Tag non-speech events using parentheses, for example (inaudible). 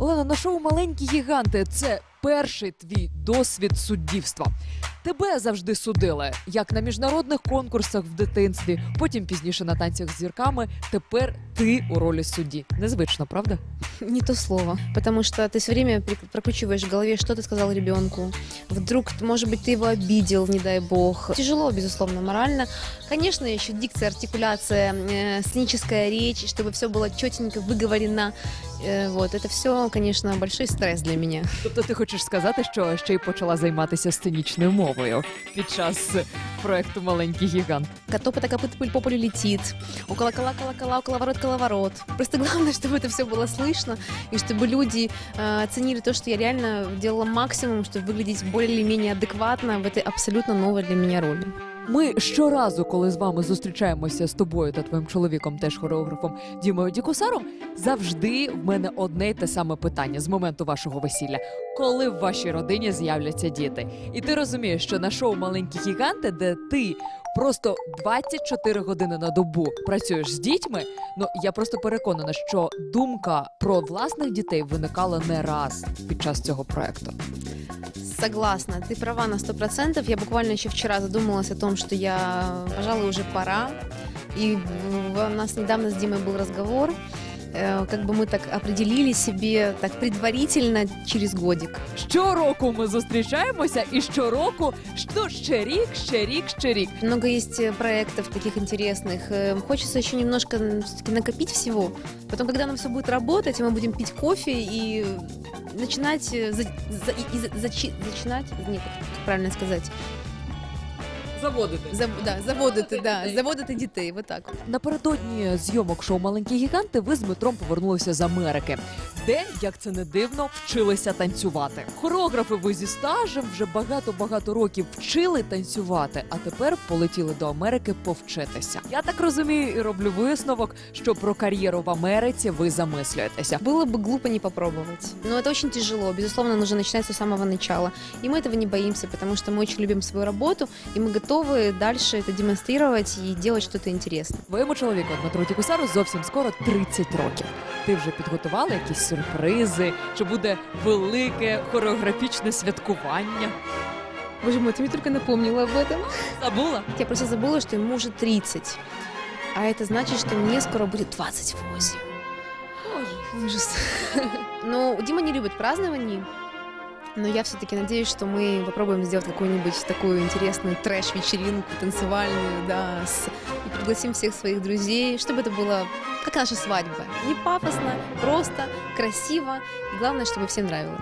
Олена, на шоу Маленькі гіганти? Це перший твій досвід суддівства. Тебе завжди судили як на міжнародних конкурсах в дитинстві, потім пізніше на танцях з зірками. Тепер ти у ролі судді. Незвично, правда? Не то слово, потому что ты все время при- прокручиваешь в голове, что ты сказал ребенку. Вдруг, может быть, ты его обидел, не дай бог. Тяжело, безусловно, морально. Конечно, еще дикция, артикуляция, э, сценическая речь, чтобы все было четенько выговорено. Э, вот, это все, конечно, большой стресс для меня. Тобто, ти хочеш сказати, що ще й почала займатися сценічною мовою під час проекту Маленький гігант. Котопа копыта пыль по полю летит. Около кола кола кола около ворот коловорот. Просто главное, (laughs) чтобы это все было слышно, и чтобы люди э, оценили то, что я реально делала максимум, чтобы выглядеть более или менее адекватно в этой абсолютно новой для меня роли. Ми щоразу, коли з вами зустрічаємося з тобою та твоїм чоловіком, теж хореографом Дімою Дікусаром, завжди в мене одне й те саме питання з моменту вашого весілля. Коли в вашій родині з'являться діти? І ти розумієш, що на шоу Маленькі гіганти, де ти просто 24 години на добу працюєш з дітьми. Ну я просто переконана, що думка про власних дітей виникала не раз під час цього проекту. Согласна, ты права на сто процентов. Я буквально еще вчера задумалась о том, что я, пожалуй, уже пора. И у нас недавно с Димой был разговор. Э, Как бы мы так определили себе так предварительно через годик. Щороку ми зустрічаємося, і щороку що ще рік, ще рік, ще рік. Много есть э, проектов таких интересных. Э, Хочется еще немножко все-таки накопить всего. Потом, когда нам все будет работать, и мы будем пить кофе и начинать э, за- за- и- и за- зачи- начинать, нет, как правильно сказать, Заводити. Зав, да, заводити, да, заводити дітей, вот так. Напередодні зйомок шоу Маленькі гіганти ви з Дмитром повернулися з Америки, де, як це не дивно, вчилися танцювати. Хореографи ви зі стажем вже багато-багато років вчили танцювати, а тепер полетіли до Америки повчитися. Я так розумію і роблю висновок, що про кар'єру в Америці ви замислюєтеся. Было бы глупо не попробовать. Но это очень тяжело. Безусловно, нужно начинать все с самого начала. И мы этого не боимся, потому что мы очень любим свою работу, и мы готовы дальше это демонстрировать и делать что-то интересное. Твоєму чоловіку Дмитру Тікусару зовсім скоро 30 років. Ти вже підготувала якісь сюрпризи? Чи буде велике хореографічне святкування? Боже мой, ты мне только напомнила об этом. Забула? Я просто забыла, что ему уже 30. А это значит, что мне скоро будет 28. Ужас. Ну, Дима не любит празднований. Но я все-таки надеюсь, что мы попробуем сделать какую-нибудь такую интересную трэш-вечеринку танцевальную, да, с- и пригласим всех своих друзей, чтобы это было как наша свадьба. Не пафосно, просто, красиво, и главное, чтобы всем нравилось.